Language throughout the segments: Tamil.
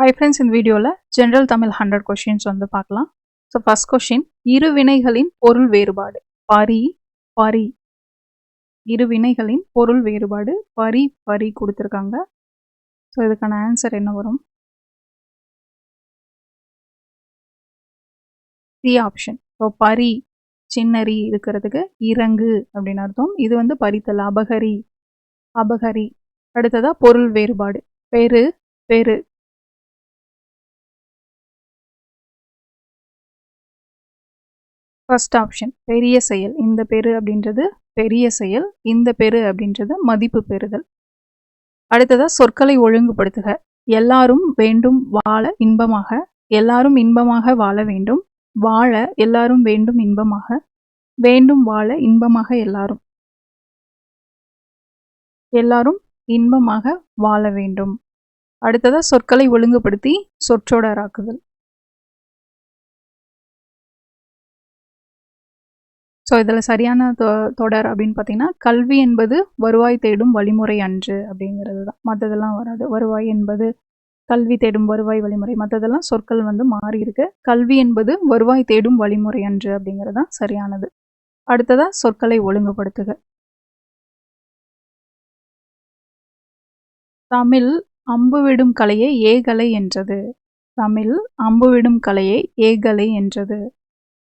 ஹை ஃப்ரெண்ட்ஸ் இந்த வீடியோவில் ஜென்ரல் தமிழ் ஹண்ட்ரட் கொஷின்ஸ் வந்து பார்க்கலாம். ஸோ ஃபர்ஸ்ட் கொஷின் இரு வினைகளின் பொருள் வேறுபாடு. பரி பரி. இரு வினைகளின் பொருள் வேறுபாடு பரி பரி கொடுத்துருக்காங்க. ஸோ இதுக்கான ஆன்சர் என்ன வரும்? சி ஆப்ஷன் ஸோ பரி சின்னரி இருக்கிறதுக்கு இறங்கு அப்படின்னு அர்த்தம். இது வந்து பரித்தல் அபகரி அபகரி. அடுத்ததா பொருள் வேறுபாடு. பெரு பெரு. ஃபர்ஸ்ட் ஆப்ஷன் பெரிய செயல் இந்த பெரு அப்படின்றது பெரிய செயல் இந்த பெரு அப்படின்றது மதிப்பு பெறுதல். அடுத்ததாக சொற்களை ஒழுங்குபடுத்துக. எல்லாரும் வேண்டும் வாழ இன்பமாக. எல்லாரும் இன்பமாக வாழ வேண்டும். வாழ எல்லாரும் வேண்டும் இன்பமாக. வேண்டும் வாழ இன்பமாக எல்லாரும். எல்லாரும் இன்பமாக வாழ வேண்டும். அடுத்ததாக சொற்களை ஒழுங்குபடுத்தி சொற்றொடராக்குதல். ஸோ இதில் சரியான தொ தொடர் அப்படின்னு பார்த்தீங்கன்னா கல்வி என்பது வருவாய் தேடும் வழிமுறை அன்று அப்படிங்கிறது தான். மற்றதெல்லாம் வராது. வருவாய் என்பது கல்வி தேடும் வருவாய் வழிமுறை. மற்றதெல்லாம் சொற்கள் வந்து மாறி இருக்கு. கல்வி என்பது வருவாய் தேடும் வழிமுறை அன்று அப்படிங்கிறது தான் சரியானது. அடுத்ததாக சொற்களை ஒழுங்குபடுத்துக. தமிழ் அம்புவிடும் கலையை ஏகலை என்றது. தமிழ் அம்புவிடும் கலையை ஏகலை என்றது.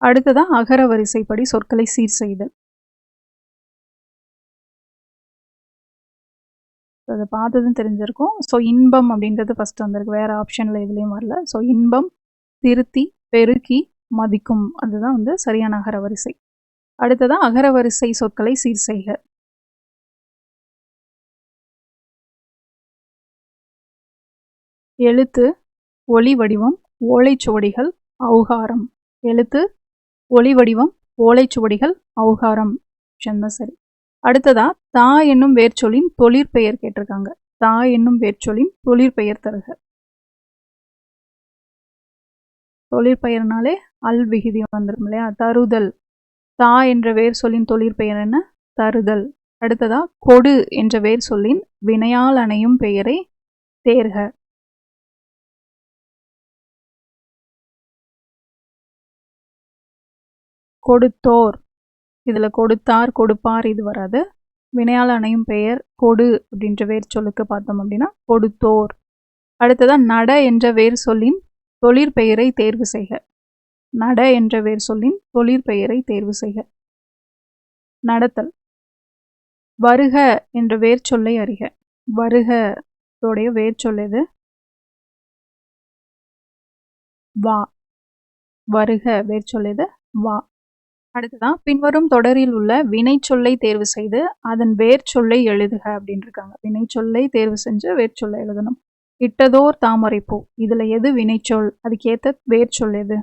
அடுத்ததா அகர வரிசைப்படி சொற்களை சீர் செய்தல். அதை பார்த்ததும் தெரிஞ்சிருக்கும். ஸோ இன்பம் அப்படின்றது ஃபர்ஸ்ட் வந்திருக்கு. வேற ஆப்ஷனில் எதுலேயும் வரல. ஸோ இன்பம் திருத்தி பெருக்கி மதிக்கும். அதுதான் வந்து சரியான அகர வரிசை. அடுத்ததான் அகர வரிசை சொற்களை சீர் செய்க. எழுத்து ஒளி வடிவம் ஓலைச்சுவடிகள் அவுகாரம். எழுத்து ஒளி வடிவம் ஓலைச்சுவடிகள் அவுகாரம். தான் சரி அடுத்ததா தா என்னும் வேர்ச்சொலின் தொழிற்பெயர் கேட்டிருக்காங்க. தா என்னும் வேர்ச்சொலின் தொழிற்பெயர் தருக. தொழிற்பெயர்னாலே அல் விகுதி வந்துடும் இல்லையா? தருதல். தா என்ற வேர் சொல்லின் தொழிற்பெயர் என்ன? தருதல். அடுத்ததா கொடு என்ற வேர் சொல்லின் வினையால் அணையும் பெயரை தேர்க. கொடுத்தோர். இதில் கொடுத்தார் கொடுப்பார் இது வராது. வினையால் அணையும் பெயர் கொடு அப்படின்ற வேர் சொல்லுக்கு பார்த்தோம் அப்படின்னா கொடுத்தோர். அடுத்ததான் நட என்ற வேர் சொல்லின் தொழிற்பெயரை தேர்வு செய்க. நட என்ற வேர் சொல்லின் தொழிற்பெயரை தேர்வு செய்க. நடத்தல். வருக என்ற வேர் சொல்லை அறிக. வருக வேர் சொல் எது? வா. வருக வேர் சொல் எது? வா. அடுத்ததான் பின்வரும் தொடரில் உள்ள வினை சொல்லை தேர்வு செய்து அதன் வேர் சொல்லை எழுதுக அப்படின்னு இருக்காங்க வினை சொல்லை தேர்வு செஞ்சு வேர் சொல்லை எழுதணும். இட்டதோர் தாமரைப்பூ. இதில் எது வினைச்சொல்? அதுக்கேற்ற வேர் சொல் எது?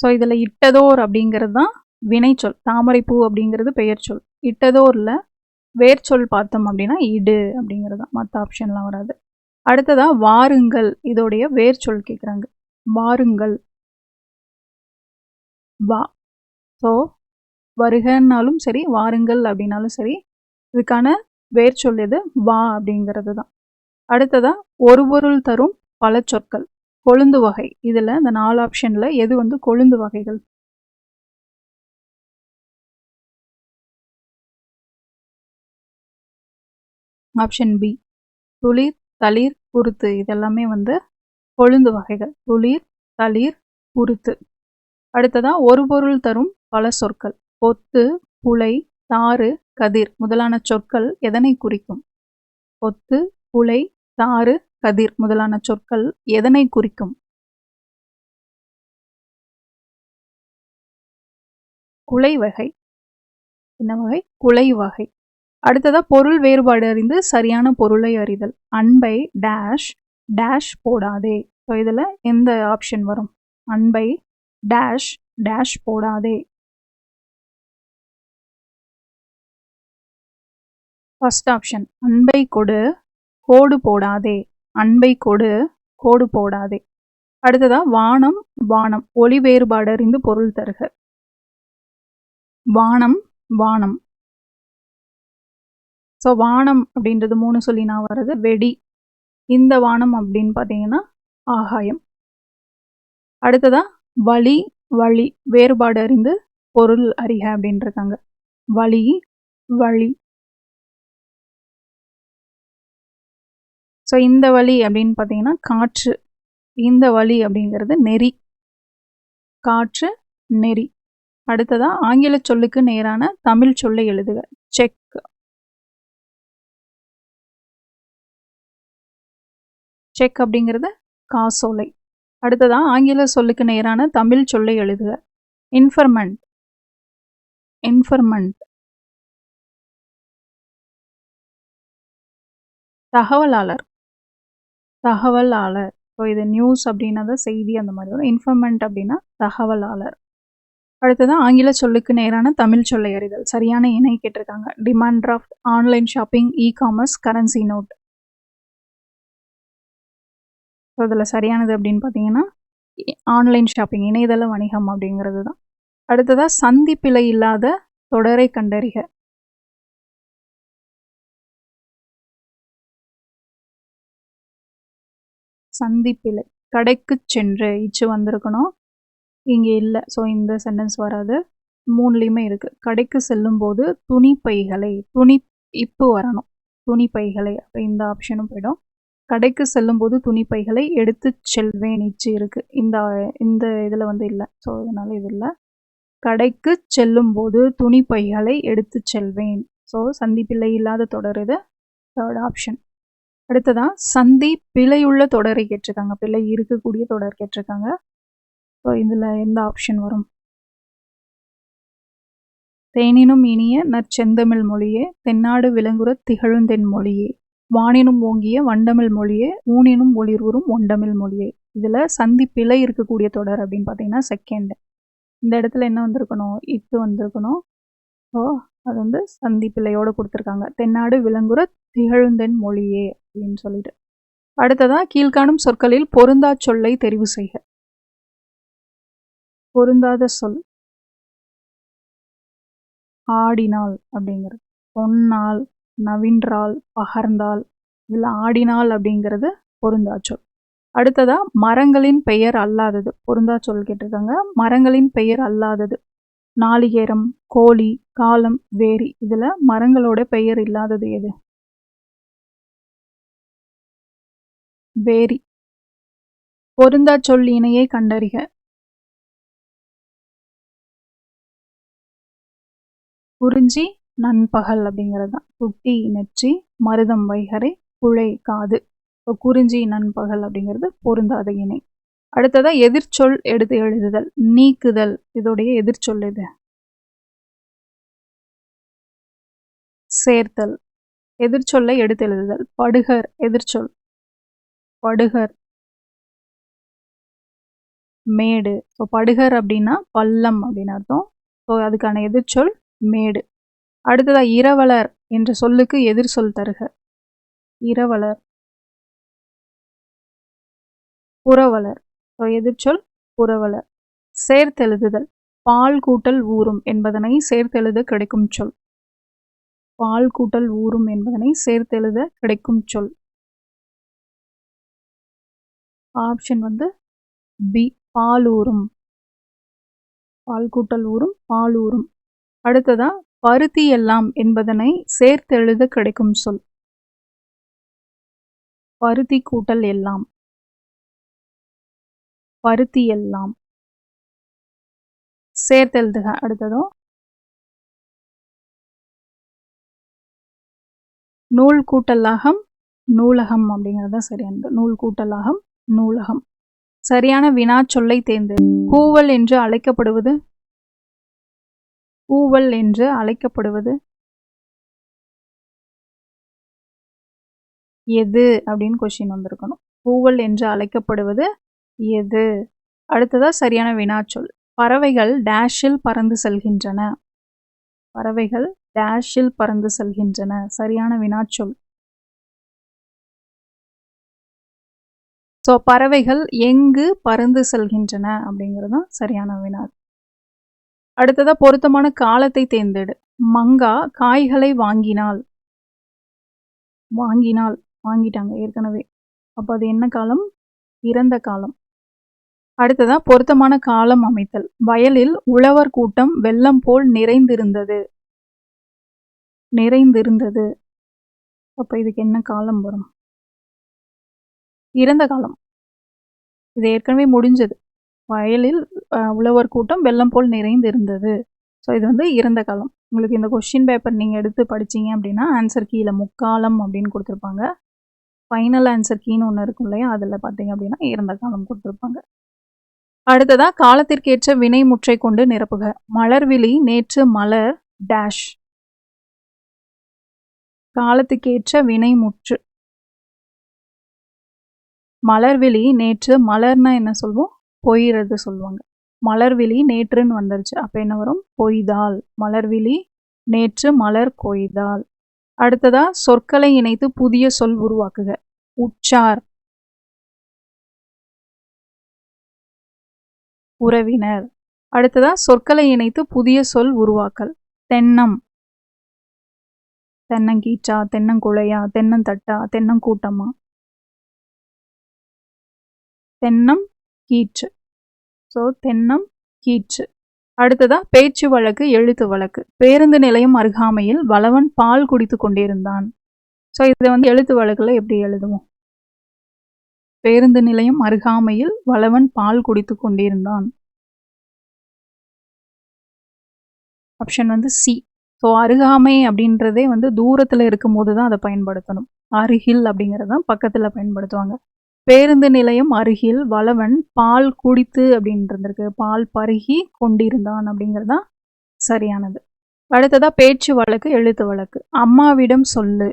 ஸோ இதில் இட்டதோர் அப்படிங்கிறது தான் வினைச்சொல். தாமரைப்பூ அப்படிங்கிறது பெயர் சொல் இட்டதோரில் வேர் சொல் பார்த்தோம் அப்படின்னா இடு அப்படிங்கிறது தான் மற்ற ஆப்ஷன்லாம் வராது. அடுத்ததா வாருங்கள். இதோடைய வேர் சொல் கேட்குறாங்க வாருங்கள். வா. ஸோ வருகன்னாலும் சரி வாருங்கள் அப்படின்னாலும் சரி இதுக்கான வேர் சொல் எது? வா அப்படிங்கிறது தான். அடுத்ததா ஒரு பொருள் தரும் பல சொற்கள். கொழுந்து வகை. இதில் இந்த நாலு ஆப்ஷனில் எது வந்து கொழுந்து வகைகள்? ஆப்ஷன் பி துளிர் தளிர் குருத்து இதெல்லாமே வந்து கொழுந்து வகைகள். துளிர் தளிர் குருத்து அடுத்ததாக ஒரு பொருள் தரும் பல சொற்கள். பொத்து புலை தாறு கதிர் முதலான சொற்கள் எதனை குறிக்கும்? பொத்து புலை தாறு கதிர் முதலான சொற்கள் எதனை குறிக்கும்? குலை வகை. என்ன வகை? குலை வகை. அடுத்ததாக பொருள் வேறுபாடு அறிந்து சரியான பொருளை அறிதல். அன்பை டேஷ் டேஷ் போடாதே. ஸோ இதில் எந்த ஆப்ஷன் வரும்? அன்பை டேஷ் டேஷ் போடாதே. ஃபஸ்ட் ஆப்ஷன் அன்பை கொடு கோடு போடாதே. அன்பை கொடு கோடு போடாதே. அடுத்ததா வானம் வானம். ஒளி வேறுபாடு அறிந்து பொருள் தருக. வானம் வானம். ஸோ வானம் அப்படின்றது மூணு சொல்லி நான் வர்றது வெடி. இந்த வானம் அப்படின்னு பார்த்தீங்கன்னா ஆகாயம். அடுத்ததா வழி வழி வேறுபாடு அறிந்து பொருள் அறிக அப்படின்ட்டுருக்காங்க வழி வழி. ஸோ இந்த வழி அப்படின்னு பார்த்தீங்கன்னா காற்று. இந்த வழி அப்படிங்கிறது நெறி. காற்று நெறி. அடுத்ததா ஆங்கில சொல்லுக்கு நேரான தமிழ் சொல்லை எழுதுக. செக். செக் அப்படிங்கிறது காசோலை. அடுத்ததா ஆங்கில சொல்லுக்கு நேரான தமிழ் சொல்லை எழுதுக. இன்ஃபர்மெண்ட் இன்ஃபர்மெண்ட் தகவலாளர். தகவலாளர். ஸோ இது நியூஸ் அப்படின்னா தான் செய்தி அந்த மாதிரி வரும். இன்ஃபர்மெண்ட் அப்படின்னா தகவலாளர். அடுத்ததான் ஆங்கில சொல்லுக்கு நேரான தமிழ் சொல்லை அறிதல். சரியான இணை கேட்டிருக்காங்க. Demand draft online shopping e commerce currency note so அதில் சரியானது அப்படின்னு பார்த்தீங்கன்னா ஆன்லைன் ஷாப்பிங் இணையதள வணிகம் அப்படிங்கிறது தான். அடுத்ததாக சந்திப்பிலை இல்லாத தொடரை கண்டறிக. சந்திப்பிலை கடைக்கு சென்று இச்சு வந்திருக்கணும். இங்கே இல்லை ஸோ இந்த சென்டென்ஸ் வராது. மூணுலேயுமே இருக்குது கடைக்கு செல்லும்போது துணி பைகளை துணி இப்பு வரணும். துணி பைகளை அப்போ இந்த ஆப்ஷனும் போயிடும். கடைக்கு செல்லும்போது துணிப்பைகளை எடுத்து செல்வேன். இச்சு இருக்குது இந்த இந்த இதில் வந்து இல்லை. ஸோ அதனால் இது இல்லை. கடைக்கு செல்லும்போது துணிப்பைகளை எடுத்து செல்வேன். ஸோ சந்தி பிள்ளை இல்லாத தொடர் இது. தேர்ட் ஆப்ஷன் அடுத்ததான் சந்தி பிழையுள்ள தொடரை கேட்டிருக்காங்க. பிள்ளை இருக்கக்கூடிய தொடர் கேட்டிருக்காங்க. ஸோ இதில் எந்த ஆப்ஷன் வரும்? தேனினும் இனிய நற்செந்தமிழ் மொழியே தென்னாடு விலங்குற திகழுந்தென் மொழியே. வானினும் ஓங்கிய வண்டமிழ் மொழியே ஊனினும் ஒளிர்வுறும் ஒண்டமிழ் மொழியே. இதில் சந்தி பிழை இருக்கக்கூடிய தொடர் அப்படின்னு பார்த்தீங்கன்னா செகண்ட் இந்த இடத்துல என்ன வந்திருக்கணும்? இத்து வந்திருக்கணும். ஸோ அது வந்து சந்தி பிள்ளையோடு கொடுத்துருக்காங்க. தென்னாடு விலங்குற திகழ்ந்தென் மொழியே அப்படின்னு சொல்லிட்டு. அடுத்ததாக கீழ்காணும் சொற்களில் பொருந்தா சொல்லை தெரிவு செய்க. பொருந்தாத சொல். ஆடினால் அப்படிங்கிறது. பொன்னால். நவின்றால் பகர்ந்தாள் இதில் ஆடினாள் அப்படிங்கிறது பொருந்தா சொல் அடுத்ததா மரங்களின் பெயர் அல்லாதது. பொருந்தா சொல் கேட்டிருக்காங்க. மரங்களின் பெயர் அல்லாதது. நாளிகேரம் கோழி காலம் வேரி இதில் மரங்களோட பெயர் இல்லாதது எது? வேரி. பொருந்தா சொல் இணையை கண்டறிக. குறிஞ்சி நண்பகல் அப்படிங்கிறது தான். குட்டி நெற்றி மருதம் வைகரை புழை காது. இப்போ குறிஞ்சி நண்பகல் அப்படிங்கிறது பொருந்தாத இணை. அடுத்ததாக எதிர்ச்சொல் எடுத்து எழுதுதல் நீக்குதல். இதோடைய எதிர்ச்சொல் இது. சேர்த்தல். எதிர்ச்சொல்லை எடுத்து எழுதுதல். படுகர் எதிர்ச்சொல். படுகர். மேடு. ஸோ படுகர் அப்படின்னா பள்ளம் அப்படின்னு அர்த்தம். ஸோ அதுக்கான எதிர்ச்சொல் மேடு. அடுத்ததா இரவலர் என்ற சொல்லுக்கு எதிர் சொல் தருக. இரவலர். புறவலர் ஸோ எதிர்ச்சொல் புறவலர் சேர்த்தெழுதுதல். பால் கூட்டல் ஊறும் என்பதனை சேர்த்தெழுத கிடைக்கும் சொல். பால் கூட்டல் ஊறும் என்பதனை சேர்த்தெழுத கிடைக்கும் சொல். ஆப்ஷன் வந்து பி பால் ஊறும். பால் கூட்டல் ஊறும் பாலூரும் அடுத்ததா பருத்தி எல்லாம் என்பதனை சேர்த்தெழுத கிடைக்கும் சொல். பருத்தி கூட்டல் எல்லாம். பருத்தி எல்லாம் சேர்த்தெழுதுக. அடுத்ததும் நூல் கூட்டலாகம் நூலகம் அப்படிங்கிறது தான் சரியானது நூல் கூட்டலாகம் நூலகம். சரியான வினா சொல்லை தேர்ந்து கூவல் என்று அழைக்கப்படுவது ஊவல் என்று அழைக்கப்படுவது? எது? அப்படின்னு கொஷின் வந்திருக்கணும். ஊவல் என்று அழைக்கப்படுவது எது? அடுத்ததாக சரியான வினாச்சொல். பறவைகள் டேஷில் பறந்து செல்கின்றன. பறவைகள் டேஷில் பறந்து செல்கின்றன. சரியான வினாச்சொல். ஸோ பறவைகள் எங்கு பறந்து செல்கின்றன அப்படிங்கிறது தான் சரியான வினா அடுத்ததாக பொருத்தமான காலத்தை தேர்ந்தெடு. மங்கா காய்களை வாங்கினால். வாங்கினால். வாங்கிட்டாங்க ஏற்கனவே. அப்போ அது என்ன காலம்? இறந்த காலம். அடுத்ததா பொருத்தமான காலம் அமைத்தல். வயலில் உழவர் கூட்டம் வெள்ளம் போல் நிறைந்திருந்தது. நிறைந்திருந்தது. அப்போ இதுக்கு என்ன காலம் வரும்? இறந்த காலம். இது ஏற்கனவே முடிஞ்சது. வயலில் உழவர் கூட்டம் வெள்ளம் போல் நிறைந்து இருந்தது ஸோ இது வந்து இறந்த காலம். உங்களுக்கு இந்த கொஷின் பேப்பர் நீங்கள் எடுத்து படிச்சீங்க அப்படின்னா ஆன்சர் கீழே முக்காலம் அப்படின்னு கொடுத்துருப்பாங்க. ஃபைனல் ஆன்சர் கீன்னு ஒன்று இருக்கும் இல்லையா? அதில் பார்த்தீங்க அப்படின்னா இறந்த காலம் கொடுத்துருப்பாங்க. அடுத்ததாக காலத்திற்கேற்ற வினை முற்றை கொண்டு நிரப்புக. மலர்விழி நேற்று மலர் டேஷ் காலத்துக்கேற்ற வினை முற்று. மலர்விழி நேற்று மலர்னா என்ன சொல்வோம்? பொய்கிறது சொல்லுவாங்க. மலர்விழி நேற்றுன்னு வந்துருச்சு. அப்போ என்ன வரும்? பொய்தால் மலர்விழி நேற்று மலர் கொய்தால் அடுத்ததா சொற்களை இணைத்து புதிய சொல் உருவாக்குக. உச்சார் உறவினர். அடுத்ததா சொற்களை இணைத்து புதிய சொல் உருவாக்கல். தென்னம். தென்னங்கீச்சா தென்னங்குழையா தென்னந்தட்டா தென்னங்கூட்டமா? தென்னம் கீற்று. ஸோ தென்னம் கீற்று. அடுத்ததா பேச்சு வழக்கு எழுத்து வழக்கு. பேருந்து நிலையம் அருகாமையில் வளவன் பால் குடித்து கொண்டிருந்தான். ஸோ இதை வந்து எழுத்து வழக்கில் எப்படி எழுதுவோம்? பேருந்து நிலையம் அருகாமையில் வளவன் பால் குடித்து கொண்டிருந்தான். ஆப்ஷன் வந்து சி. ஸோ அருகாமை அப்படின்றதே வந்து தூரத்தில் இருக்கும்போது தான் அதை பயன்படுத்தணும். அருகில் அப்படிங்கிறது தான் பக்கத்தில் பயன்படுத்துவாங்க. பேருந்து நிலையம் அருகில் வளவன் பால் குடித்து அப்படின்னு இருந்திருக்கு பால் பருகி கொண்டிருந்தான் அப்படிங்கிறது தான் சரியானது. அடுத்ததா பேச்சு வழக்கு எழுத்து வழக்கு. அம்மாவிடம் சொல்லு.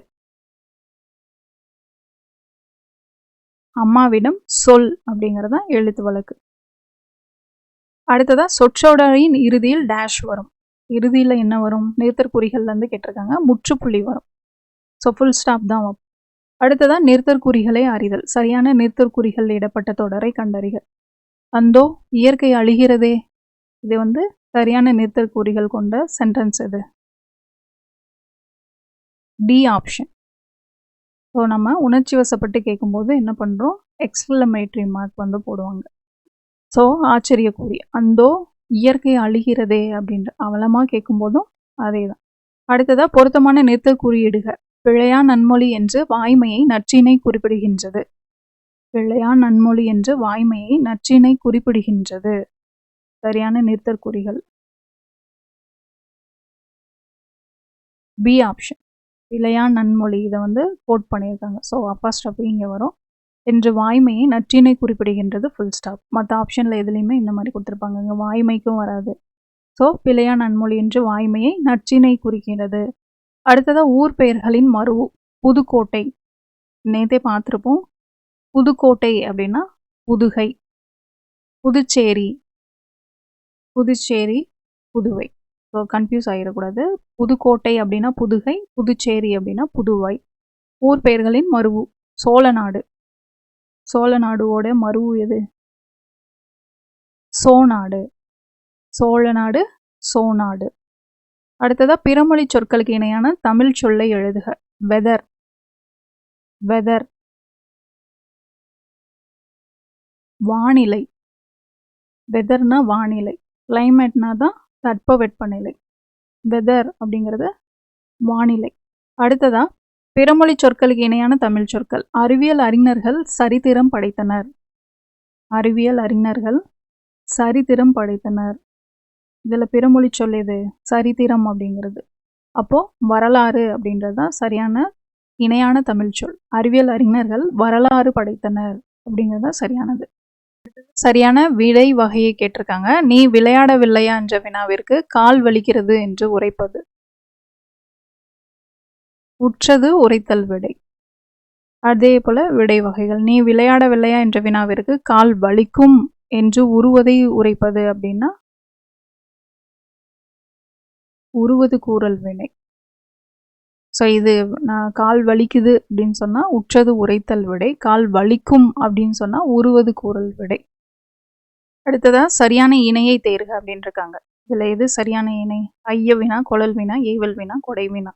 அம்மாவிடம் சொல் அப்படிங்கிறது தான் எழுத்து வழக்கு. அடுத்ததா சொற்றொடரின் இறுதியில் டேஷ் வரும். இறுதியில் என்ன வரும்? நிறுத்தற்குறிகள்லேருந்து கேட்டிருக்காங்க. முற்றுப்புள்ளி வரும். ஸோ ஃபுல் ஸ்டாப் தான் வரும். அடுத்ததான் நிறுத்தற்குறிகளை அறிதல். சரியான நிறுத்தற்குறிகள் இடப்பட்ட தொடரை கண்டறிக. அந்தோ இயற்கை அழிகிறதே. இது வந்து சரியான நிறுத்தற்குறிகள் கொண்ட சென்டென்ஸ் இது. டி ஆப்ஷன் ஸோ நம்ம உணர்ச்சி வசப்பட்டு கேட்கும்போது என்ன பண்ணுறோம் எக்ஸ்பிளமேட்ரி மார்க் வந்து போடுவாங்க. ஸோ ஆச்சரியக்குறி. அந்தோ இயற்கை அழிகிறதே அப்படின்ற அவலமாக கேட்கும்போதும் அதே தான் அடுத்ததாக பொருத்தமான நிறுத்த பிழையா நன்மொழி என்று வாய்மையை நற்றினை குறிப்பிடுகின்றது. பிழையா நன்மொழி என்று வாய்மையை நற்றினை குறிப்பிடுகின்றது. சரியான நிறுத்தற்குறிகள் பி ஆப்ஷன் பிழையா நன்மொழி இதை வந்து கோட் பண்ணியிருக்காங்க. ஸோ அப்பா ஸ்டாப் இங்கே வரும். என்று வாய்மையை நற்றினை குறிப்பிடுகின்றது ஃபுல் ஸ்டாப் மற்ற ஆப்ஷனில் எதுலேயுமே இந்த மாதிரி கொடுத்துருப்பாங்க. இங்கே வாய்மைக்கும் வராது. ஸோ பிழையா நன்மொழி என்று வாய்மையை நற்றினை குறிக்கிறது. அடுத்ததாக ஊர் பெயர்களின் மறு புதுக்கோட்டை. நேத்தே பார்த்துருப்போம். புதுக்கோட்டை அப்படின்னா புதுகை புதுச்சேரி புதுச்சேரி புதுவை. ஸோ கன்ஃபியூஸ் ஆகிடக்கூடாது புதுக்கோட்டை அப்படின்னா புதுகை புதுச்சேரி அப்படின்னா புதுவை. ஊர் பெயர்களின் மருவு சோழநாடு. சோழநாடுவோட மருவு எது? சோநாடு. சோழநாடு சோநாடு. அடுத்ததாக பிறமொழி சொற்களுக்கு இணையான தமிழ் சொல்லை எழுதுக. வெதர். வெதர். வானிலை. வெதர்னா வானிலை. கிளைமேட்னா தான் தட்பவெப்பநிலை. வெதர் அப்படிங்கிறது வானிலை. அடுத்ததாக பிறமொழி சொற்களுக்கு இணையான தமிழ் சொற்கள். அறிவியல் அறிஞர்கள் சரித்திரம் படைத்தனர். அறிவியல் அறிஞர்கள் சரித்திரம் படைத்தனர். இதில் பிறமொழி சொல் எது சரித்திரம் அப்படிங்கிறது. அப்போது வரலாறு அப்படின்றது தான் சரியான இணையான தமிழ் சொல். அறிவியல் அறிஞர்கள் வரலாறு படைத்தனர் அப்படிங்கிறது தான் சரியானது. சரியான விடை வகையை கேட்டிருக்காங்க. நீ விளையாடவில்லையா என்ற வினாவிற்கு கால் வலிக்கிறது என்று உரைப்பது. உற்றது உரைத்தல் விடை. அதே போல விடை வகைகள். நீ விளையாடவில்லையா என்ற வினாவிற்கு கால் வலிக்கும் என்று உருவதை உரைப்பது அப்படின்னா உருவது கூறல் வினை. ஸோ இது நான் கால் வலிக்குது அப்படின்னு சொன்னால் உற்றது உரைத்தல் விடை கால் வலிக்கும் அப்படின்னு சொன்னால் உருவது கூறல் விடை. அடுத்ததாக சரியான இணையை தேர்க அப்படின்னு இருக்காங்க இதில் எது சரியான இணை? ஐய வினா குழல் வினா ஏவல் வினா கொடை வினா.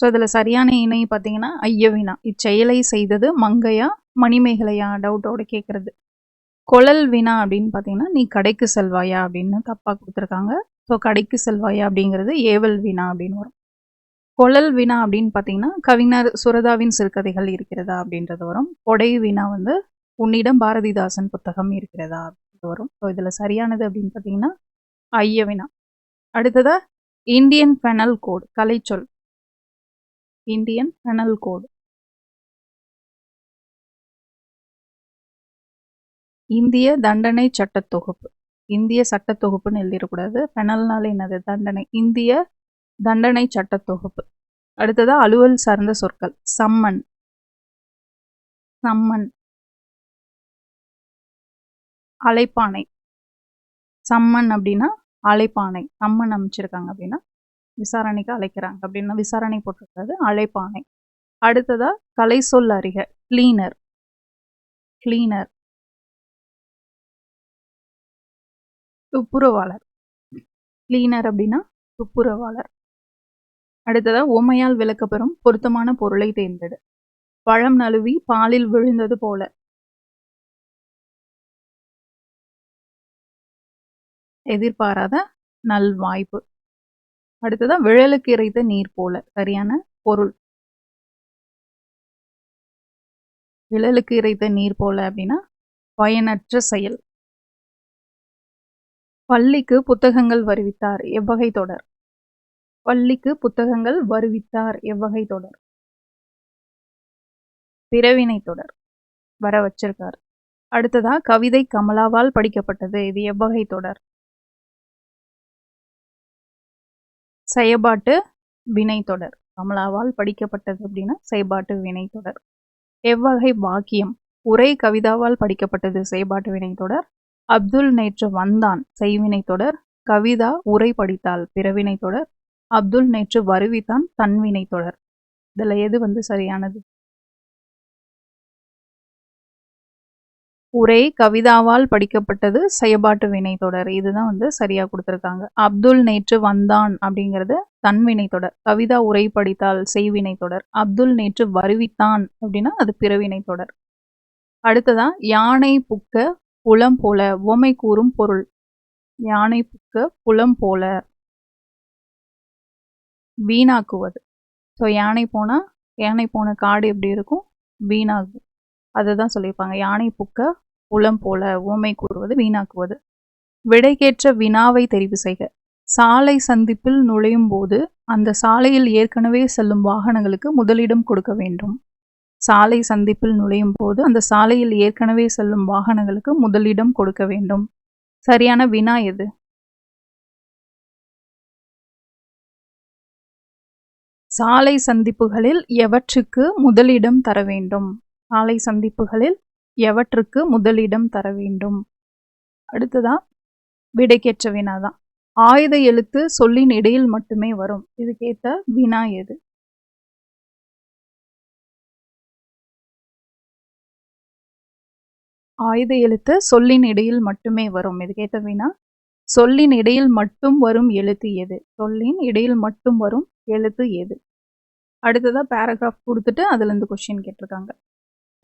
ஸோ இதில் சரியான இணை பார்த்தீங்கன்னா ஐயவினா இச்செயலை செய்தது மங்கையா மணிமேகலையா டவுட்டோட கேட்குறது குழல் வினா அப்படின்னு பார்த்தீங்கன்னா நீ கடைக்கு செல்வாயா அப்படின்னு தப்பாக கொடுத்துருக்காங்க. ஸோ கடைக்கு செல்வாயா அப்படிங்கிறது ஏவல் வினா அப்படின்னு வரும். குழல் வினா அப்படின்னு பார்த்தீங்கன்னா கவிஞர் சுரதாவின் சிறுகதைகள் இருக்கிறதா அப்படின்றது வரும். கொடை வினா வந்து உன்னிடம் பாரதிதாசன் புத்தகம் இருக்கிறதா அப்படின்றது வரும். ஸோ இதில் சரியானது அப்படின்னு பார்த்தீங்கன்னா ஐய வினா. அடுத்ததாக Indian penal code கலைச்சொல். Indian penal code. இந்திய தண்டனை சட்டத்தொகுப்பு. இந்திய சட்டத்தொகுப்புன்னு எழுதிடக்கூடாது. பெனல்னால என்னது? தண்டனை. இந்திய தண்டனை சட்டத்தொகுப்பு. அடுத்ததாக அலுவல் சார்ந்த சொற்கள். சம்மன். சம்மன். அழைப்பானை சம்மன் அப்படின்னா அழைப்பானை சம்மன் அமைச்சிருக்காங்க அப்படின்னா விசாரணைக்கு அழைக்கிறாங்க அப்படின்னா விசாரணை போட்டிருக்கிறது அழைப்பானை அடுத்ததாக கலை சொல் அறிக. Cleaner cleaner துப்புரவாளர். கிளீனர் அப்படின்னா துப்புரவாளர். அடுத்ததா உமையால் விளக்கப்பெறும் பொருத்தமான பொருளை தேர்ந்தெடு. பழம் நழுவி பாலில் விழுந்தது போல. எதிர்பாராத நல் வாய்ப்பு அடுத்ததான் விழலுக்கு இறைத்த நீர் போல. சரியான பொருள். விழலுக்கு இறைத்த நீர் போல அப்படின்னா பயனற்ற செயல். பள்ளிக்கு புத்தகங்கள் வருவித்தார். எவ்வகை தொடர்? பள்ளிக்கு புத்தகங்கள் வருவித்தார். எவ்வகை தொடர்? பிறவினை தொடர். வர வச்சிருக்கார். அடுத்ததா கவிதை கமலாவால் படிக்கப்பட்டது. இது எவ்வகை தொடர்? செயபாட்டு வினை தொடர். கமலாவால் படிக்கப்பட்டது அப்படின்னா செயபாட்டு வினை தொடர். எவ்வகை வாக்கியம் உரை கவிதாவால் படிக்கப்பட்டது. செயபாட்டு வினை தொடர். அப்துல் நேற்று வந்தான். செய்வினை தொடர் கவிதா உரை படித்தாள். பிறவினை தொடர் அப்துல் நேற்று வருவித்தான் தன்வினை தொடர். இதுல எது வந்து சரியானது? உரை கவிதாவால் படிக்கப்பட்டது செயபாட்டு வினை தொடர். இதுதான் வந்து சரியா கொடுத்துருக்காங்க. அப்துல் நேற்று வந்தான் அப்படிங்கிறது தன்வினை தொடர். கவிதா உரை படித்தால் செய்வினை தொடர். அப்துல் நேற்று வருவித்தான் அப்படின்னா அது பிறவினை தொடர். அடுத்ததா யானை புக்க புலம் போல உவமை கூறும் பொருள். யானை புக்க புலம் போல. வீணாக்குவது. ஸோ யானை போனால் யானை போன காடு எப்படி இருக்கும்? வீணாகும். அதை தான் சொல்லியிருப்பாங்க. யானை புக்க புலம் போல ஊமை கூறுவது வீணாக்குவது. விடைக்கேற்ற வினாவை தெரிவு செய்க. சாலை சந்திப்பில் நுழையும் போது அந்த சாலையில் ஏற்கனவே செல்லும் வாகனங்களுக்கு முதலிடம் கொடுக்க வேண்டும். சாலை சந்திப்பில் நுழையும் போது அந்த சாலையில் ஏற்கனவே செல்லும் வாகனங்களுக்கு முதலிடம் கொடுக்க வேண்டும். சரியான வினா எது? சாலை சந்திப்புகளில் எவற்றுக்கு முதலிடம் தர வேண்டும்? சாலை சந்திப்புகளில் எவற்றுக்கு முதலிடம் தர வேண்டும்? அடுத்ததா? விடைக்கேற்ற வினா தான் ஆயுத எழுத்து சொல்லின் இடையில் மட்டுமே வரும். இதுக்கேற்ற வினா எது? ஆயுத எழுத்து சொல்லின் இடையில் மட்டுமே வரும். இது வினா சொல்லின் இடையில் மட்டும் வரும் எழுத்து எது? சொல்லின் இடையில் மட்டும் வரும் எழுத்து எது? அடுத்ததாக பேராகிராஃப் கொடுத்துட்டு அதுலேருந்து கொஷின் கேட்டிருக்காங்க.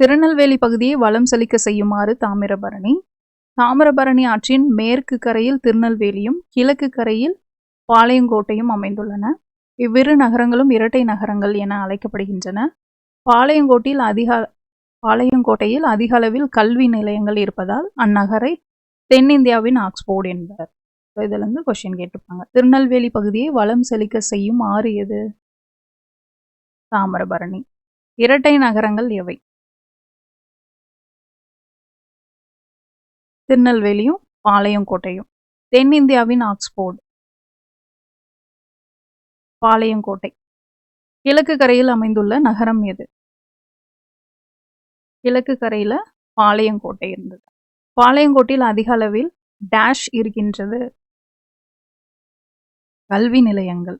திருநெல்வேலி பகுதியை வளம் செழிக்க செய்யுமாறு தாமிரபரணி. தாமிரபரணி ஆற்றின் மேற்கு கரையில் திருநெல்வேலியும் கிழக்கு கரையில் பாளையங்கோட்டையும் அமைந்துள்ளன. இவ்விரு நகரங்களும் இரட்டை நகரங்கள் என அழைக்கப்படுகின்றன. பாளையங்கோட்டில் அதிக பாளையங்கோட்டையில் அதிக அளவில் கல்வி நிலையங்கள் இருப்பதால் அந்நகரை தென்னிந்தியாவின் ஆக்ஸ்போர்ட் என்பார். இதிலிருந்து கொஸ்டின் கேட்டுப்பாங்க திருநெல்வேலி பகுதியை வளம் செழிக்க செய்யும் ஆறு எது? தாமிரபரணி. இரட்டை நகரங்கள் எவை? திருநெல்வேலியும் பாளையங்கோட்டையும். தென்னிந்தியாவின் ஆக்ஸ்போர்டு. பாளையங்கோட்டை. கிழக்கு கரையில் அமைந்துள்ள நகரம் எது? கிழக்கு கரையில் பாளையங்கோட்டை இருந்தது. பாளையங்கோட்டையில் அதிக அளவில் டேஷ் இருக்கின்றது. கல்வி நிலையங்கள்.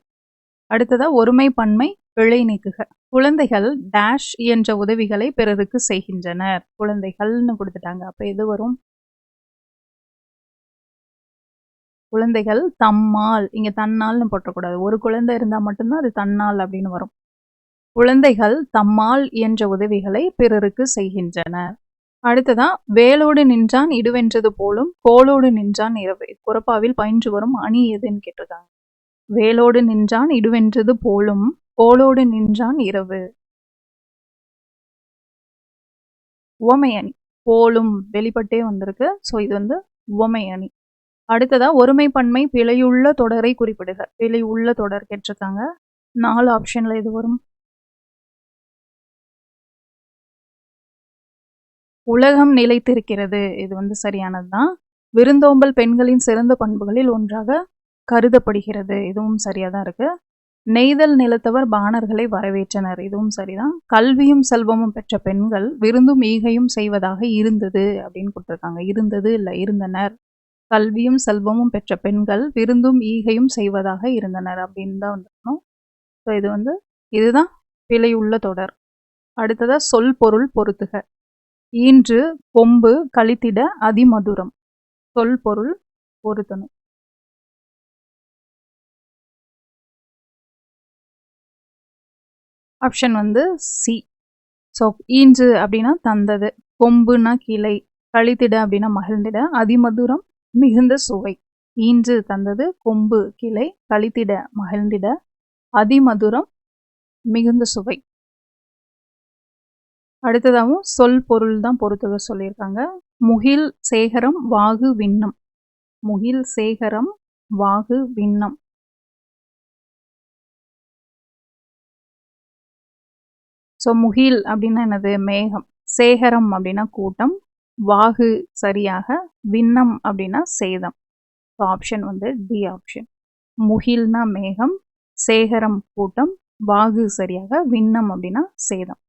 அடுத்ததா ஒருமை பன்மை பிழை நீக்குக. குழந்தைகள் டேஷ் என்ற உதவிகளை பிறருக்கு செய்கின்றனர். குழந்தைகள்னு கொடுத்துட்டாங்க. அப்போ எது வரும்? குழந்தைகள் தம்மால். இங்கே தன்னால்னு போட்டக்கூடாது. ஒரு குழந்தை இருந்தால் மட்டும்தான் அது தன்னால் அப்படின்னு வரும். குழந்தைகள் தம்மால் என்ற உதவிகளை பிறருக்கு செய்கின்றனர் அடுத்ததான் வேலோடு நின்றான் இடுவென்றது போலும் கோலோடு நின்றான் இரவு. குரப்பாவில் பயின்று வரும் அணி எதுன்னு கேட்டிருக்காங்க. வேலோடு நின்றான் இடுவென்றது போலும் கோலோடு நின்றான் இரவு. உவமை அணி. போலும் வெளிப்பட்டே வந்திருக்கு. ஸோ இது வந்து உவமை அணி. அடுத்ததா ஒருமை பன்மை பிழையுள்ள தொடரை குறிப்பிடுக. பிழை உள்ள தொடர் கேட்டிருக்காங்க. நாலு ஆப்ஷன்ல இது வரும். உலகம் நிலைத்திருக்கிறது. இது வந்து சரியானது தான் விருந்தோம்பல் பெண்களின் சிறந்த பண்புகளில் ஒன்றாக கருதப்படுகிறது. இதுவும் சரியாக தான் இருக்குது நெய்தல் நிலத்தவர் பாணர்களை வரவேற்றனர். இதுவும் சரிதான். கல்வியும் செல்வமும் பெற்ற பெண்கள் விருந்தும் ஈகையும் செய்வதாக இருந்தது அப்படின்னு கொடுத்துருக்காங்க. இருந்தது இல்லை இருந்தனர். கல்வியும் செல்வமும் பெற்ற பெண்கள் விருந்தும் ஈகையும் செய்வதாக இருந்தனர் அப்படின்னு தான் வந்துருக்கணும். ஸோ இது வந்து இதுதான் பிழையுள்ள தொடர். அடுத்ததாக சொல் பொருள் பொருத்துக. ஈன்று கொம்பு கழித்திட அதிமதுரம். தொல்பொருள் பொருத்தணும். ஆப்ஷன் வந்து சி ஸோ ஈன்று அப்படின்னா தந்தது. கொம்புனா கிளை. கழித்திட அப்படின்னா மகிழ்ந்திட. அதிமதுரம் மிகுந்த சுவை. ஈன்று தந்தது கொம்பு கிளை. கழித்திட மகிழ்ந்திட. அதிமதுரம் மிகுந்த சுவை. அடுத்ததாகவும் சொல் பொருள் தான் பொறுத்தவரை சொல்லியிருக்காங்க. முகில் சேகரம் வாகு விண்ணம். முகில் சேகரம் வாகு விண்ணம். ஸோ முகில் அப்படின்னா என்னது? மேகம். சேகரம் அப்படின்னா கூட்டம். வாகு சரியாக. விண்ணம் அப்படின்னா சேதம். ஸோ ஆப்ஷன் வந்து டி ஆப்ஷன் முகில்னா மேகம். சேகரம் கூட்டம். வாகு சரியாக. விண்ணம் அப்படின்னா சேதம்.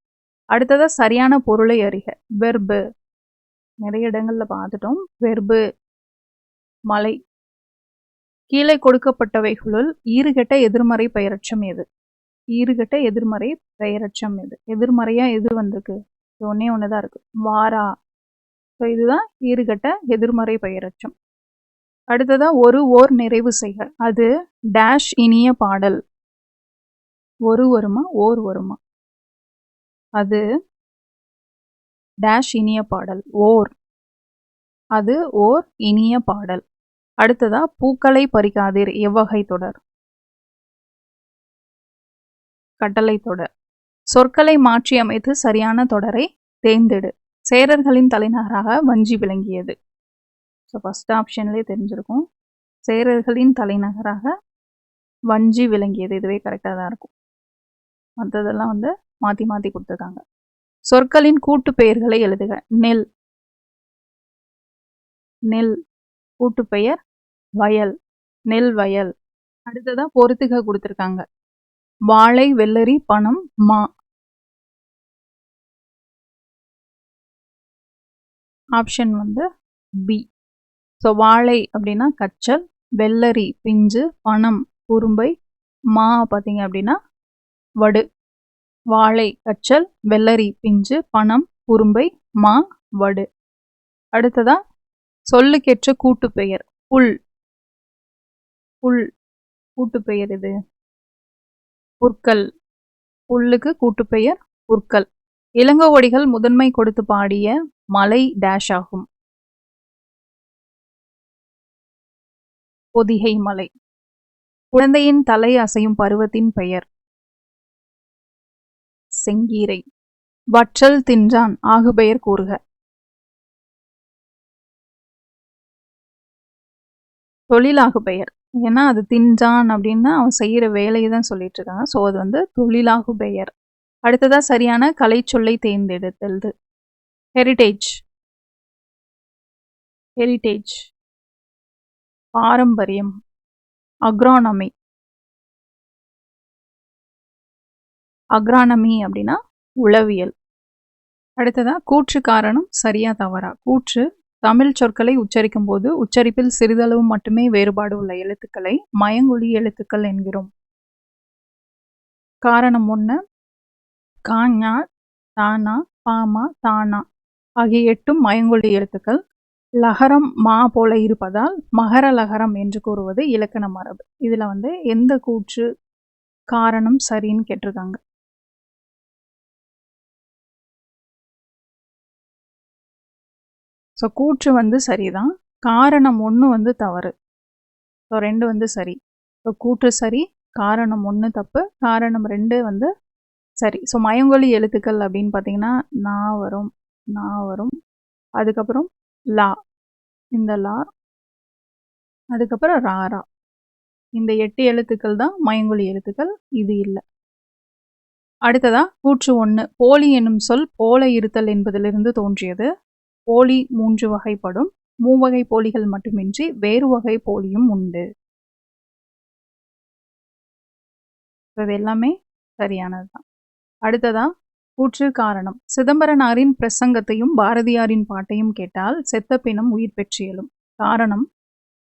அடுத்ததாக சரியான பொருளை அறிக. வெர்பு. நிறைய இடங்களில் பார்த்துட்டோம். வெர்பு. மலை. கீழே கொடுக்கப்பட்டவைகளுள் ஈறுகெட்ட எதிர்மறை பெயரட்சம் எது? ஈறுகெட்ட எதிர்மறை பெயரட்சம் எது? எதிர்மறையா எது வந்திருக்கு? ஒன்னே ஒன்று தான் இருக்கு. வாரா. ஸோ இதுதான் ஈறுகெட்ட எதிர்மறை பெயரட்சம் அடுத்ததாக ஒரு ஓர் நிறைவு செய்க. அது டேஷ் இனிய பாடல். ஒரு வருமா? ஓர் வருமா? அது டேஷ் இனிய பாடல் ஓர். அது ஓர் இனிய பாடல். அடுத்ததா பூக்களை பறிக்காதீர் எவ்வகை தொடர். கட்டளை தொடர். சொற்களை மாற்றி அமைத்து சரியான தொடரை தேர்ந்தெடு. சேரர்களின் தலைநகராக வஞ்சி விளங்கியது. ஸோ ஃபஸ்ட் ஆப்ஷன்லேயே தெரிஞ்சிருக்கும். சேரர்களின் தலைநகராக வஞ்சி விளங்கியது. இதுவே கரெக்டாக தான் இருக்கும். மற்றதெல்லாம் வந்து மாற்றி மாற்றி கொடுத்துருக்காங்க. சொற்களின் கூட்டு பெயர்களை எழுதுக. நெல். நெல். கூட்டு பெயர் வயல். நெல் வயல். அடுத்ததாக பொறுத்துக கொடுத்துருக்காங்க. வாழை வெள்ளரி பணம் மா. ஆப்ஷன் வந்து பி. ஸோ வாழை அப்படின்னா கச்சல் வெள்ளரி பிஞ்சு பணம் குறும்பை மா பார்த்தீங்க அப்படின்னா வடு. வாழை கச்சல் வெள்ளரி பிஞ்சு பணம் குறும்பை மா வடு. அடுத்ததா சொல்லுக்கேற்ற கூட்டு பெயர் புல். புல். கூட்டு பெயர் இது. புற்கள். புல்லுக்கு கூட்டு பெயர் புற்கள் இளங்கோவடிகள் முதன்மை கொடுத்து பாடிய மலை டேஷ் ஆகும். பொதிகை மலை. குழந்தையின் தலை அசையும் பருவத்தின் பெயர். செங்கீரை. வற்றல் தின்றான் ஆகுபெயர் கூறுக. தொழிலாகு பெயர் ஏன்னா அது தின்றான் அப்படின்னா அவன் செய்கிற வேலையை தான் சொல்லிட்டு இருக்காங்க. ஸோ அது வந்து தொழிலாகு பெயர் அடுத்ததா சரியான கலை சொல்லை தேர்ந்தெடுத்தல்து. ஹெரிட்டேஜ் ஹெரிட்டேஜ் பாரம்பரியம். அக்ரானமி அக்ரானமி அப்படின்னா உளவியல். அடுத்ததாக கூற்று காரணம் சரியா தவறா? கூற்று தமிழ் சொற்களை உச்சரிக்கும் போது உச்சரிப்பில் சிறிதளவு மட்டுமே வேறுபாடு உள்ள எழுத்துக்களை மயங்கொலி எழுத்துக்கள் என்கிறோம். காரணம் ஒன்று காஞா தானா பாமா தானா ஆகிய எட்டும் மயங்கொலி எழுத்துக்கள். லகரம் மா போல இருப்பதால் மகர லகரம் என்று கூறுவது இலக்கண மரபு இதில் வந்து எந்த கூற்று காரணம் சரின்னு கேட்டிருக்காங்க. ஸோ கூற்று வந்து சரிதான். காரணம் ஒன்று வந்து தவறு. ஸோ ரெண்டு வந்து சரி. ஸோ கூற்று சரி காரணம் ஒன்று தப்பு. காரணம் ரெண்டு வந்து சரி. ஸோ மயங்கொழி எழுத்துக்கள் அப்படின்னு பார்த்தீங்கன்னா நா வரும் நா வரும். அதுக்கப்புறம் லா. இந்த லா. அதுக்கப்புறம் ராரா இந்த எட்டு எழுத்துக்கள் தான் மயங்கொழி எழுத்துக்கள். இது இல்லை. அடுத்ததா கூற்று ஒன்று போலி என்னும் சொல் போல இருத்தல் என்பதிலிருந்து தோன்றியது. போலி மூன்று வகைப்படும். மூவகை போலிகள் மட்டுமின்றி வேறு வகை போலியும் உண்டு. இது எல்லாமே சரியானது தான் அடுத்ததா கூற்று காரணம். சிதம்பரனாரின் பிரசங்கத்தையும் பாரதியாரின் பாட்டையும் கேட்டால் செத்த பிணம் உயிர் பெற்றியலும். காரணம்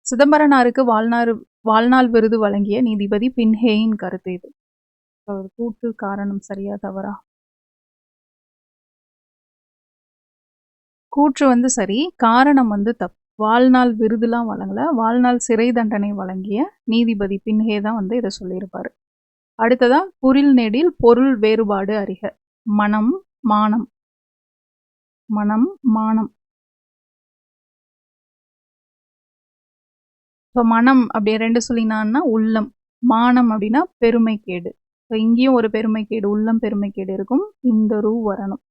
சிதம்பரனாருக்கு வாழ்நாள் வாழ்நாள் விருது வழங்கிய நீதிபதி பின்ஹேயின் கருத்து இது. கூற்று காரணம் சரியா தவறா? கூற்று வந்து சரி காரணம் வந்து தப்பு. வாழ்நாள் விருதுலாம் வழங்கல. வாழ்நாள் சிறை தண்டனை வழங்கிய நீதிபதி பின்ஹே தான் வந்து இதை சொல்லியிருப்பாரு. அடுத்ததா புரில் நெடில் பொருள் வேறுபாடு அறிக. மனம் மானம். மனம் மானம். இப்போ மனம் அப்படி ரெண்டு சொல்லினான்னா உள்ளம். மானம் அப்படின்னா பெருமைக்கேடு. ஸோ இங்கேயும் ஒரு பெருமைக்கேடு உள்ளம் பெருமைக்கேடு இருக்கும். இந்த ரூ வரணும்.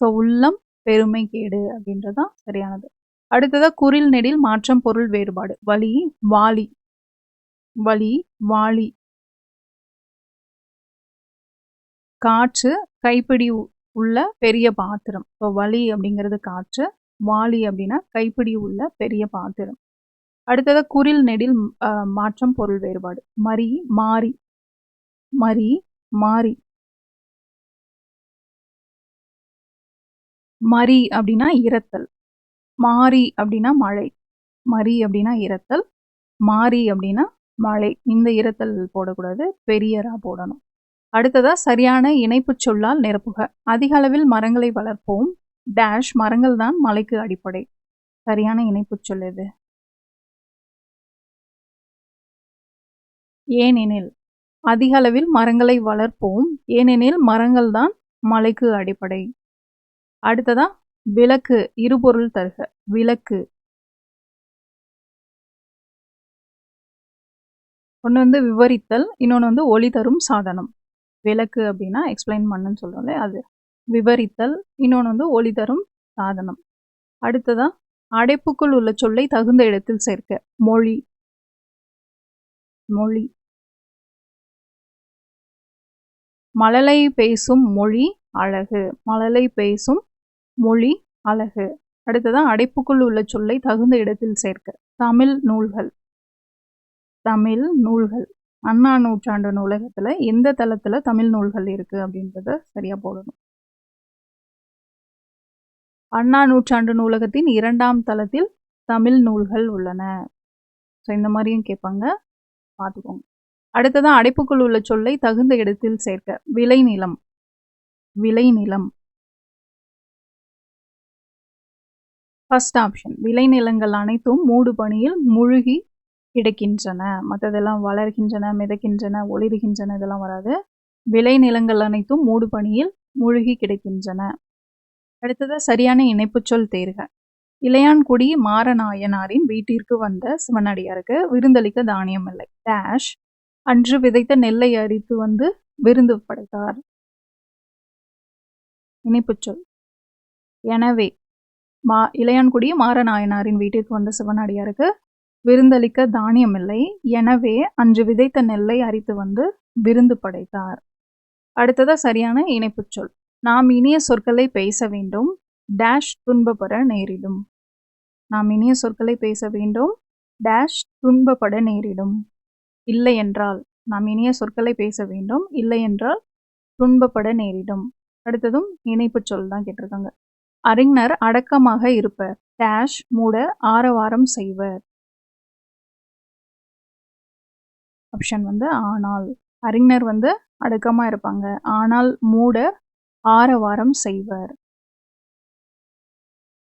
ஸோ உள்ளம் பெருமை கேடு அப்படின்றதான் சரியானது. அடுத்ததாக குரில் நெடில் மாற்றம் பொருள் வேறுபாடு. வலி வாலி. வலி வாலி. காற்று கைப்பிடி உள்ள பெரிய பாத்திரம். இப்போ வலி அப்படிங்கிறது காற்று வாலி அப்படின்னா கைப்பிடி உள்ள பெரிய பாத்திரம். அடுத்ததாக குரில் நெடில் மாற்றம் பொருள் வேறுபாடு. மரி மாறி. மரி மாறி. மரி அப்படின்னா இரத்தல். மாறி அப்படின்னா மழை. மரி அப்படின்னா இரத்தல். மாரி அப்படின்னா மழை. இந்த இரத்தல் போடக்கூடாது. பெரியரா போடணும். அடுத்ததா சரியான இணைப்பு சொல்லால் நிரப்புக. அதிக அளவில் மரங்களை வளர்ப்போம். டேஷ் மரங்கள் தான் மலைக்கு அடிப்படை. சரியான இணைப்பு சொல் எது? ஏனெனில் அதிக அளவில் மரங்களை வளர்ப்போம். ஏனெனில் மரங்கள் தான் மலைக்கு அடிப்படை. அடுத்ததா விளக்கு இருபொருள் தருக விளக்கு. ஒன்று வந்து விவரித்தல் இன்னொன்று வந்து ஒளி தரும் சாதனம். விளக்கு அப்படின்னா எக்ஸ்பிளைன் பண்ணுன்னு சொல்கிறோம்ல அது விவரித்தல் இன்னொன்று வந்து ஒளி தரும் சாதனம். அடுத்ததா அடைப்புக்குள் உள்ள சொல்லை தகுந்த இடத்தில் சேர்க்க மொழி. மொழி. மழலை பேசும் மொழி அழகு. மழலை பேசும் மொழி அழகு. அடுத்ததான் அடைப்புக்குள் உள்ள சொல்லை தகுந்த இடத்தில் சேர்க்க. தமிழ் நூல்கள். தமிழ் நூல்கள். அண்ணா நூற்றாண்டு நூலகத்தில் எந்த தளத்தில் தமிழ் நூல்கள் இருக்குது அப்படின்றத சரியாக போடணும். அண்ணா நூற்றாண்டு நூலகத்தின் இரண்டாம் தளத்தில் தமிழ் நூல்கள் உள்ளன. ஸோ இந்த மாதிரியும் கேட்பாங்க பார்த்துக்கோங்க அடுத்ததான் அடைப்புக்குள் உள்ள சொல்லை தகுந்த இடத்தில் சேர்க்க. விளைநிலம். விளைநிலம். ஃபர்ஸ்ட் ஆப்ஷன் விளைநிலங்கள் அனைத்தும் மூடு பணியில் முழுகி கிடக்கின்றன. மற்றதெல்லாம் வளர்கின்றன மிதக்கின்றன ஒளிர்கின்றன இதெல்லாம் வராது. விளைநிலங்கள் அனைத்தும் மூடு பணியில் மூழ்கி கிடக்கின்றன. அடுத்ததாக சரியான இணைப்பு சொல் தேர்க. இளையான்குடி மாரநாயனாரின் வீட்டிற்கு வந்த சிவனடியாருக்கு விருந்தளிக்க தானியம் இல்லை. டேஷ் அன்று விதைத்த நெல்லை அரித்து வந்து விருந்து படைத்தார். இணைப்புச் சொல். எனவே மா இளையான்குடி மாரநாயனாரின் வீட்டிற்கு வந்த சிவனடியாருக்கு விருந்தளிக்க தானியம் இல்லை எனவே அன்று விதைத்த நெல்லை அரித்து வந்து விருந்து படைத்தார். அடுத்ததா சரியான இணைப்புச் சொல். நாம் இனிய சொற்களை பேச வேண்டும். டேஷ் துன்பப்பட நேரிடும். நாம் இனிய சொற்களை பேச வேண்டும். டேஷ் துன்பப்பட நேரிடும். இல்லை என்றால் நாம் இனிய சொற்களை பேச வேண்டும். இல்லை என்றால் துன்பப்பட நேரிடும். அடுத்ததும் இணைப்பு சொல் தான் கேட்டிருக்காங்க. அறிஞர் அடக்கமாக இருப்பர். டேஷ் மூட ஆரவாரம் செய்வர். ஆப்ஷன் வந்து ஆனால். அறிஞர் வந்து அடக்கமாக இருப்பாங்க. ஆனால் மூட ஆரவாரம் செய்வர்.